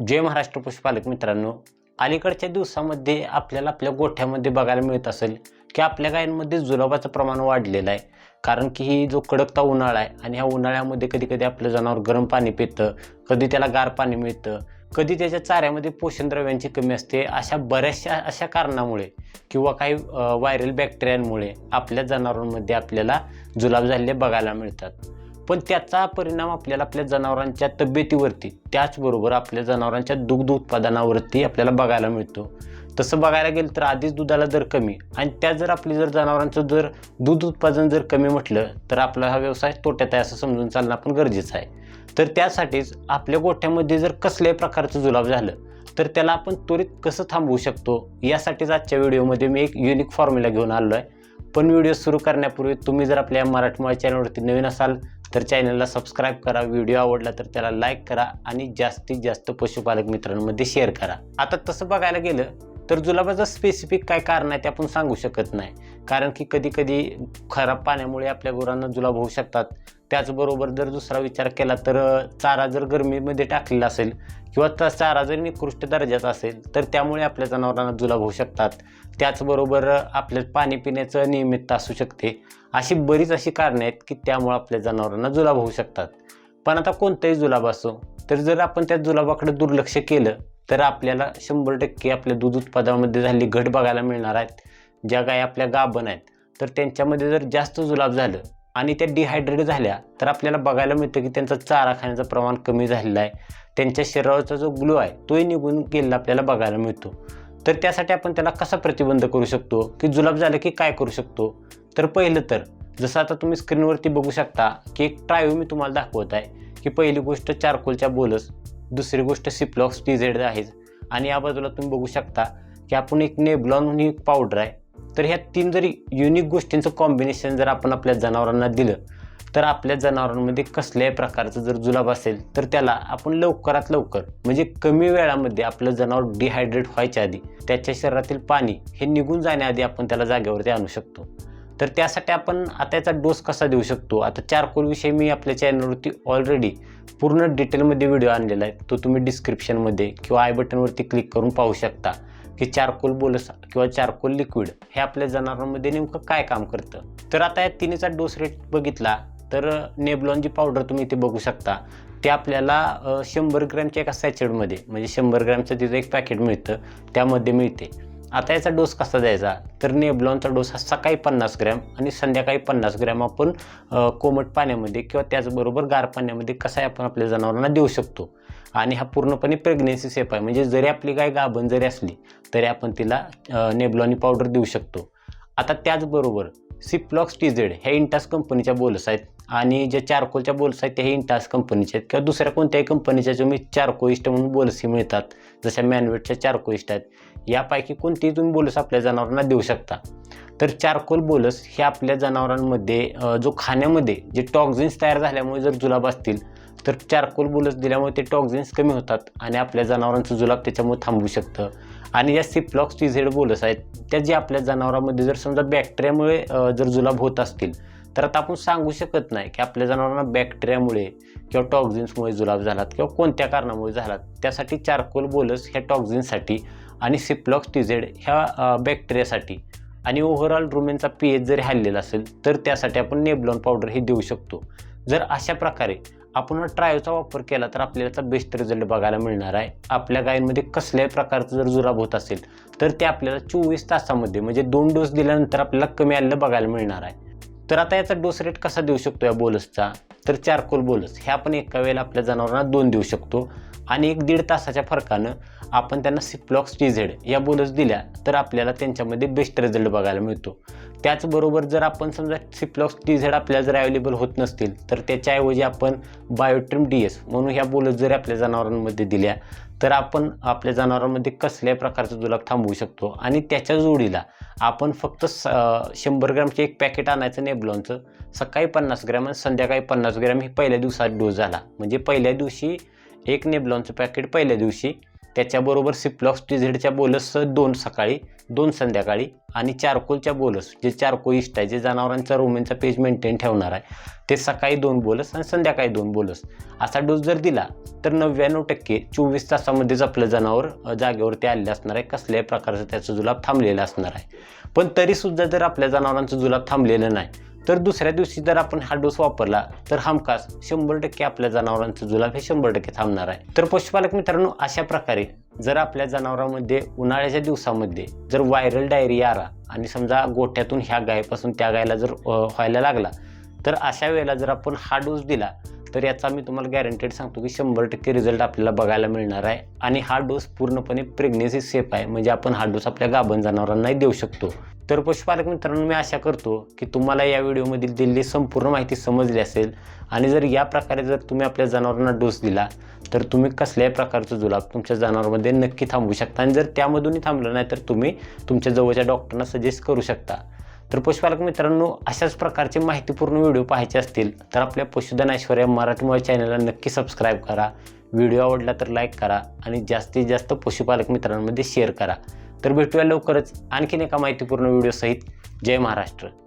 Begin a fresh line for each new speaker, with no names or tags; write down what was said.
जय महाराष्ट्र पशुपालक मित्रांनो. अलीकडच्या दिवसामध्ये आपल्याला आपल्या गोठ्यामध्ये बघायला मिळत असेल की आपल्या गायींमध्ये जुलाबाचं प्रमाण वाढलेलं आहे. कारण की ही जो कडकता उन्हाळा आहे आणि ह्या उन्हाळ्यामध्ये कधी कधी आपलं जनावर गरम पाणी पितं कधी त्याला गार पाणी मिळतं कधी त्याच्या चाऱ्यामध्ये पोषणद्रव्यांची कमी असते. अशा बऱ्याचशा अशा कारणामुळे किंवा काही व्हायरल बॅक्टेरियांमुळे आपल्या जनावरांमध्ये आपल्याला जुलाब झालेले बघायला मिळतात. पण त्याचा परिणाम आपल्याला आपल्या जनावरांच्या तब्येतीवरती त्याचबरोबर आपल्या जनावरांच्या दुग्ध उत्पादनावरती आपल्याला बघायला मिळतो. तसं बघायला गेलं तर आधीच दुधाला दर कमी आणि त्या जर आपली जर जनावरांचं जर दूध उत्पादन जर कमी म्हटलं तर आपला हा व्यवसाय तोट्यात आहे असं समजून चालणं पण गरजेचं आहे. तर त्यासाठीच आपल्या गोठ्यामध्ये जर कसल्याही प्रकारचं जुलाब झालं तर त्याला आपण त्वरित कसं थांबवू शकतो यासाठीच आजच्या व्हिडिओमध्ये मी एक युनिक फॉर्म्युला घेऊन आलो आहे. पण व्हिडिओ सुरू करण्यापूर्वी तुम्ही जर आपल्या मराठमोळा चॅनलवरती नवीन असाल तर चॅनलला सबस्क्राईब करा व्हिडिओ आवडला तर त्याला लाईक करा आणि जास्तीत जास्त पशुपालक मित्रांमध्ये शेअर करा. आता तसं बघायला गेलं तर जुलाबाचं स्पेसिफिक काय कारण आहे ते आपण सांगू शकत नाही. कारण की कधी कधी खराब पाण्यामुळे आपल्या गुरांना जुलाब होऊ शकतात. त्याचबरोबर जर दुसरा विचार केला तर चारा जर गरमीमध्ये टाकलेला असेल किंवा त्या चारा जर निकृष्ट दर्जाचा असेल तर त्यामुळे आपल्या जनावरांना जुलाब होऊ शकतात. त्याचबरोबर आपल्या पाणी पिण्याचं नियमितता असू शकते. अशी बरीच अशी कारणं आहेत की त्यामुळे आपल्या जनावरांना जुलाब होऊ शकतात. पण आता कोणताही जुलाब असो तर जर आपण त्या जुलाबाकडे दुर्लक्ष केलं तर आपल्याला शंभर टक्के आपल्या दूध उत्पादनामध्ये झालेली घट बघायला मिळणार आहेत. ज्या गाय आपल्या गाभण आहेत. तर त्यांच्यामध्ये जर जास्त जुलाब झालं आणि त्या डिहायड्रेट झाल्या तर आपल्याला बघायला मिळतं की त्यांचा चारा खाण्याचं प्रमाण कमी झालेलं आहे. त्यांच्या शरीराचा जो ग्लो आहे तोही निघून गेलेला आपल्याला बघायला मिळतो. तर त्यासाठी आपण त्याला कसा प्रतिबंध करू शकतो? की जुलाब झालं की काय करू शकतो? तर पहिलं तर जसं आता तुम्ही स्क्रीनवरती बघू शकता की एक ट्रायो मी तुम्हाला दाखवत आहे. की पहिली गोष्ट चारकोलच्या बोलस दुसरी गोष्ट सिप्लॉक्स टी झेड आहे आणि या बाजूला तुम्ही बघू शकता की आपण एक नेब्लॉन म्हणून एक पावडर आहे. तर ह्या तीन जरी युनिक गोष्टींचं कॉम्बिनेशन जर आपण आपल्या जनावरांना दिलं तर आपल्या जनावरांमध्ये कसल्याही प्रकारचं जर जुलाब असेल तर त्याला आपण लवकरात लवकर म्हणजे कमी वेळामध्ये आपलं जनावर डिहायड्रेट व्हायच्या आधी त्याच्या शरीरातील पाणी हे निघून जाण्याआधी आपण त्याला जागेवरती आणू शकतो. तर त्यासाठी आपण आता याचा डोस कसा देऊ शकतो? आता चारकोलविषयी मी आपल्या चॅनलवरती ऑलरेडी पूर्ण डिटेलमध्ये व्हिडिओ आणलेला आहे. तो तुम्ही डिस्क्रिप्शनमध्ये किंवा आय बटनवरती क्लिक करून पाहू शकता की चारकोल बोलस किंवा चारकोल लिक्विड हे आपल्या जनावरांमध्ये नेमकं काय काम करतं? तर आता या तिन्हीचा डोस रेट बघितला तर नेबलॉन जी पावडर तुम्ही इथे बघू शकता ते आपल्याला शंभर ग्रॅमच्या एका सॅचेडमध्ये म्हणजे शंभर ग्रॅमचं तिथं एक पॅकेट मिळतं त्यामध्ये मिळते. आता याचा डोस कसा द्यायचा? तर नेबलॉनचा डोस हा सकाळी पन्नास ग्रॅम आणि संध्याकाळी पन्नास ग्रॅम आपण कोमट पाण्यामध्ये किंवा त्याचबरोबर गार पाण्यामध्ये कसाही आपण आपल्या जनावरांना देऊ शकतो. आणि हा पूर्णपणे प्रेग्नेन्सी सेफ आहे. म्हणजे जरी आपली गाय गाभण जरी असली तरी आपण तिला नेबलॉनी पावडर देऊ शकतो. आता त्याचबरोबर सिप्लॉक्स टीझेड ह्या इंटास कंपनीच्या बोलस आहेत. आणि ज्या चारकोलच्या बोल्स आहेत त्या हे इंटास कंपनीचे आहेत. किंवा दुसऱ्या कोणत्याही कंपनीच्या जो मी चारकोइस्ट म्हणून बोल्सही मिळतात जशा मॅनवेटच्या चारकोइस्ट आहेत. यापैकी कोणतीही तुम्ही बोलस आपल्या जनावरांना देऊ शकता. तर चारकोल बोलस हे आपल्या जनावरांमध्ये जो खाण्यामध्ये जे टॉक्झिन्स तयार झाल्यामुळे जर जुलाब असतील तर चारकोल बोलस दिल्यामुळे ते टॉक्झिन्स कमी होतात आणि आपल्या जनावरांचं जुलाब त्याच्यामुळे थांबू शकतं. आणि या सिप्लॉक्स टी झेड बोलस आहेत त्या जे आपल्या जनावरांमध्ये जर समजा बॅक्टेरियामुळे जर जुलाब होत असतील तर आता आपण सांगू शकत नाही की आपल्या जनावरांना बॅक्टेरियामुळे किंवा टॉक्झिन्समुळे जुलाब झालात किंवा कोणत्या कारणामुळे झालात. त्यासाठी चारकोल बोलस ह्या टॉक्झिन्ससाठी आणि सिप्लॉक्स टीझेड ह्या बॅक्टेरियासाठी आणि ओव्हरऑल रुमेनचा पी एच जरी हल्लेला असेल तर त्यासाठी आपण नेबलॉन पावडर हे देऊ शकतो. जर अशा प्रकारे आपण ट्रायोचा वापर केला तर आपल्याला त्याचा बेस्ट रिझल्ट बघायला मिळणार आहे. आपल्या गायींमध्ये कसल्याही प्रकारचं जर जुलाब होत असेल तर ते आपल्याला चोवीस तासामध्ये म्हणजे दोन डोस दिल्यानंतर आपल्याला कमी आलेलं बघायला मिळणार आहे. तर आता याचा डोस रेट कसा देऊ शकतो या बोलसचा तर चारकोल बोलस हे आपण एका वेळेला आपल्या जनावरांना दोन देऊ शकतो. आणि एक दीड तासाच्या फरकानं आपण त्यांना सिप्लॉक्स टी झेड या बोलस दिल्या तर आपल्याला त्यांच्यामध्ये बेस्ट रिझल्ट बघायला मिळतो. त्याचबरोबर जर आपण समजा सिप्लॉक्स टी झेड आपल्याला जर अवेलेबल होत नसतील तर त्याच्याऐवजी आपण बायोट्रिम डी एस म्हणून ह्या बोलस जर आपल्या जनावरांमध्ये दिल्या तर आपण आपल्या जनावरांमध्ये कसल्याही प्रकारचा जुलाब थांबवू शकतो. आणि त्याच्या जोडीला आपण फक्त स शंभर ग्रॅमचे एक पॅकेट आणायचं नेबलॉनचं. सकाळी पन्नास ग्रॅम आणि संध्याकाळी पन्नास ग्रॅम ही पहिल्या दिवसात डोस झाला. म्हणजे पहिल्या दिवशी एक नेबलॉनचं पॅकेट पहिल्या दिवशी त्याच्याबरोबर सिप्लॉक्स टीझेडच्या बोलस दोन सकाळी दोन संध्याकाळी आणि चारकोलच्या बोलस जे चारकोल इष्ट आहे जे जनावरांचा रोमेनचा पेज मेंटेन ठेवणार आहे ते सकाळी दोन बोलस आणि संध्याकाळी दोन बोलस. असा डोस जर दिला तर नव्याण्णव टक्के चोवीस तासामध्येच आपलं जनावर जागेवरती आलेलं असणार आहे. कसल्याही प्रकारचं त्याचं जुलाब थांबलेलं असणार आहे. पण तरीसुद्धा जर आपल्या जनावरांचं जुलाब थांबलेलं नाही तर दुसऱ्या दिवशी जर आपण हा डोस वापरला तर हमखास शंभर टक्के आपल्या जनावरांचं जुलाब हे शंभर टक्के थांबणार आहे. तर पशुपालक मित्रांनो अशा प्रकारे जर आपल्या जनावरांमध्ये उन्हाळ्याच्या दिवसामध्ये जर व्हायरल डायरिया आला आणि समजा गोठ्यातून ह्या गायपासून त्या गायला जर व्हायला लागला तर अशा वेळेला जर आपण हा डोस दिला तर याचा मी तुम्हाला गॅरंटेड सांगतो की शंभर टक्के रिझल्ट आपल्याला बघायला मिळणार आहे. आणि हा डोस पूर्णपणे प्रेग्नेसी सेफ आहे. म्हणजे आपण हा डोस आपल्या गाभण जनावरांनाही देऊ शकतो. तर पशुपालक मित्रांनो मी आशा करतो की तुम्हाला या व्हिडिओमधील दिलेली संपूर्ण माहिती समजली असेल. आणि जर या प्रकारे जर तुम्ही आपल्या जनावरांना डोस दिला तर तुम्ही कसल्याही प्रकारचा जुलाब तुमच्या जनावरांमध्ये नक्की थांबवू शकता. आणि जर त्यामधूनही थांबलं नाही तर तुम्ही तुमच्या जवळच्या डॉक्टरना सजेस्ट करू शकता. तर पशुपालक मित्रांनो अशाच प्रकारचे माहितीपूर्ण व्हिडिओ पाहायचे असतील तर आपल्या पशुधन ऐश्वर्या मराठीमुळे चॅनलला नक्की सबस्क्राईब करा. व्हिडिओ आवडला तर लाईक करा आणि जास्तीत जास्त पशुपालक मित्रांमध्ये शेअर करा. तर भेटूया लवकरच आणखीन एका माहितीपूर्ण व्हिडिओसहित जय महाराष्ट्र.